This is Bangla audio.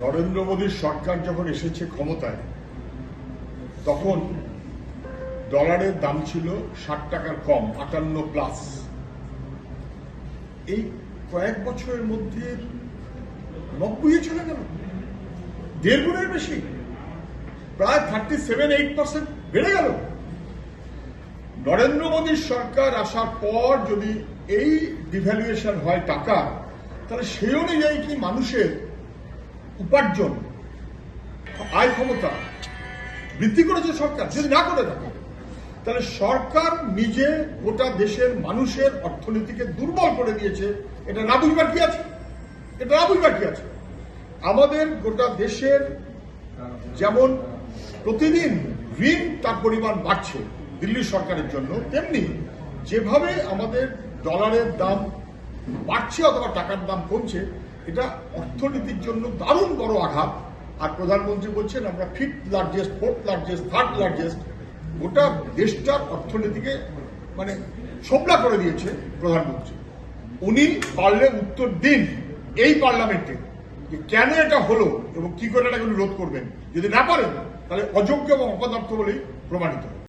নরেন্দ্র মোদীর সরকার যখন এসেছে ক্ষমতায়, তখন ডলারের দাম ছিল ষাট টাকার কম, আটান্ন প্লাস এই কয়েক বছরের মধ্যে নব্বই চলে গেল। দেড় গুণের বেশি। প্রায় থার্টি সেভেন এইট পার্সেন্ট বেড়ে গেল। নরেন্দ্র মোদীর সরকার আসার পর যদি এই ডিভ্যালুয়েশন হয় টাকা, তাহলে সেই অনুযায়ী কি মানুষের উপার্জন, আয় ক্ষমতা বৃদ্ধি করেছে সরকার। যদি না করে থাকে, তাহলে সরকার নিজে গোটা দেশের মানুষের অর্থনীতিকে দুর্বল করে দিয়েছে। এটা না বুঝবার কি আছে? এটা না বুঝবার কি আছে? আমাদের গোটা দেশের যেমন প্রতিদিন ঋণ তার পরিমাণ বাড়ছে দিল্লি সরকারের জন্য, তেমনি যেভাবে আমাদের ডলারের দাম বাড়ছে অথবা টাকার দাম কমছে এটা অর্থনীতির জন্য দারুণ বড় আঘাত। আর প্রধানমন্ত্রী বলছেন, আমরা fifth largest fourth largest third largest গোটা দেশটার অর্থনীতিকে মানে সোবলা করে দিয়েছে প্রধানমন্ত্রী। উনি পারলে উত্তর দিন এই পার্লামেন্টে যে কেন এটা হলো এবং কি করে এটাকে রোধ করবেন। যদি না পারেন, তাহলে অযোগ্য এবং অপদার্থ বলেই প্রমাণিত। হবে